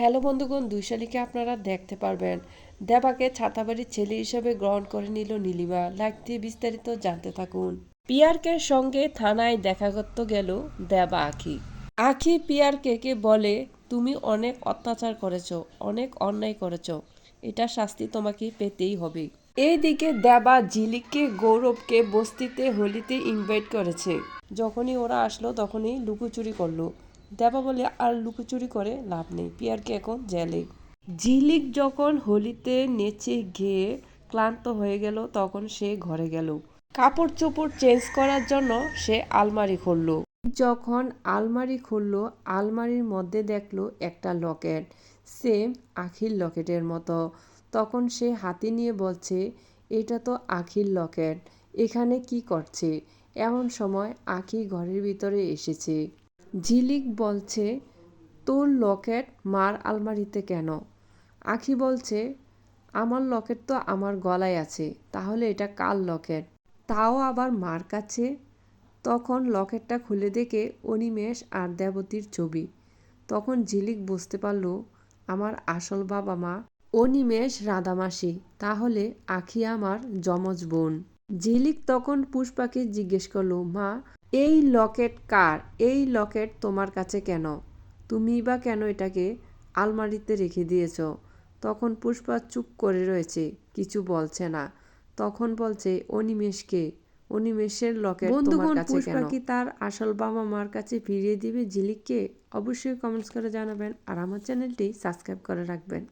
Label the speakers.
Speaker 1: Hello বন্ধুগণ দুই শালিকে আপনারা দেখতে পারবেন। দেবাকে ছাতাবাড়ির ছেলে হিসেবে গ্রহণ করে নিল নীলিমা। দিয়ে বিস্তারিত জানতে থাকুন। পিয়ারকে সঙ্গে থানায় দেখা করতে গেল দেবা আখি। আখি পিয়ারকে কে বলে, তুমি অনেক অত্যাচার করেছ, অনেক অন্যায় করেছ। এটা শাস্তি তোমাকে পেতেই হবে। এইদিকে দেবা ঝিলিককে, গৌরবকে বস্তিতে হোলিতে ইনভাইট করেছে। যখনই ওরা আসলো, তখনই লুকোচুরি করল। দেবা বলে আর লুকোচুরি করে লাভ নেই। পিয়ারকে এখন জেলে। ঝিলিক যখন হোলিতে নেচে গিয়ে ক্লান্ত হয়ে গেল, তখন সে ঘরে গেল। কাপড় চোপড় চেঞ্জ করার জন্য সে আলমারি খুললো। যখন আলমারি খুললো, আলমারির মধ্যে দেখল একটা লকেট, সেম আখির লকেটের মতো। তখন সে হাতে নিয়ে বলছে, এটা তো আখির লকেট, এখানে কি করছে? এমন সময় আখি ঘরের ভিতরে এসেছে। ঝিলিক বলছে, তোর লকেট মার আলমারিতে কেন? আখি বলছে, আমার লকেট তো আমার গলায় আছে, তাহলে এটা কার লকেট? তাও আবার মার কাছে? তখন লকেটটা খুলে দেখে অনিমেষ আর দেবতীর ছবি। তখন ঝিলিক বুঝতে পারল, আমার আসল বাবা মা অনিমেষ রাধামাসি, তাহলে আখি আমার যমজ বোন। ঝিলিক তখন পুষ্পাকে জিজ্ঞেস করল মা এই লকেট কার? এই লকেট তোমার কাছে কেন? তুমি বা কেন এটাকে আলমারিতে রেখে দিয়েছ? তখন পুষ্পা চুপ করে রয়েছে কিছু বলছে না। তখন বলছে অনিমেষকে অনিমেষের লকেট তোমার কাছে পুষ্পা কি তার আসল বাবা মার কাছে ফিরিয়ে দিবে ঝিলিককে অবশ্যই কমেন্টস করে জানাবেন আর আমার চ্যানেলটি সাবস্ক্রাইব করে রাখবেন।